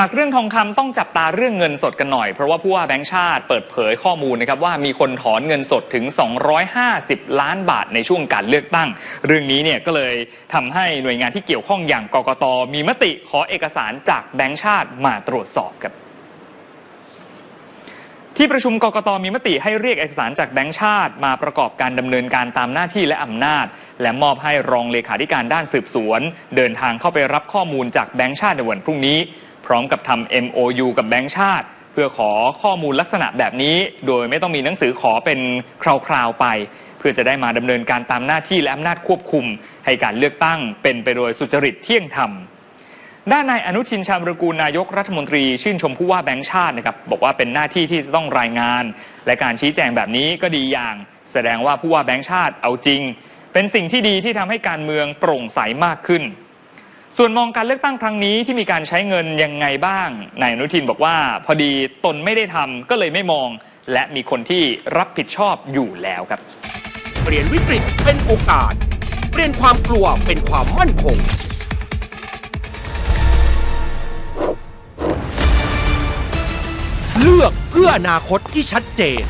จากเรื่องทองคำต้องจับตาเรื่องเงินสดกันหน่อย เพราะว่าผู้ว่าแบงค์ชาติเปิดเผยข้อมูลนะครับว่ามีคนถอนเงินสดถึง 250 ล้านบาทในช่วงการเลือกตั้ง เรื่องนี้เนี่ยก็เลยทำให้หน่วยงานที่เกี่ยวข้องอย่างกกตมีมติขอเอกสารจากแบงค์ชาติมาตรวจสอบครับที่ประชุมกกตมีมติให้เรียกเอกสารจากแบงก์ชาติ มาประกอบการดำเนินการตามหน้าที่และอำนาจ และมอบให้รองเลขาธิการด้านสืบสวน เดินทางเข้าไปรับข้อมูลจากแบงก์ชาติในวันพรุ่งนี้ พร้อมกับทำ MOU กับแบงก์ชาติ เพื่อขอข้อมูลลักษณะแบบนี้ โดยไม่ต้องมีหนังสือขอเป็นคราวๆไป เพื่อจะได้มาดำเนินการตามหน้าที่และอำนาจควบคุม ให้การเลือกตั้งเป็นไปโดยสุจริตเที่ยงธรรมด้านนายอนุทินชาญวรกูลนายกรัฐมนตรีชื่นชมผู้ว่าแบงค์ชาตินะครับบอกว่าเป็นหน้าที่ที่จะต้องรายงาน และการชี้แจงแบบนี้ก็ดีอย่าง แสดงว่าผู้ว่าแบงค์ชาติเอาจริง เป็นสิ่งที่ดีที่ทำให้การเมืองโปร่งใสมากขึ้น ส่วนมองการเลือกตั้งครั้งนี้ที่มีการใช้เงินยังไงบ้างนายอนุทินบอกว่า พอดีตนไม่ได้ทำก็เลยไม่มอง และมีคนที่รับผิดชอบอยู่แล้วครับ เปลี่ยนวิกฤตเป็นโอกาส เปลี่ยนความกลัวเป็นความมั่นคงเลือกเพื่ออนาคตที่ชัดเจน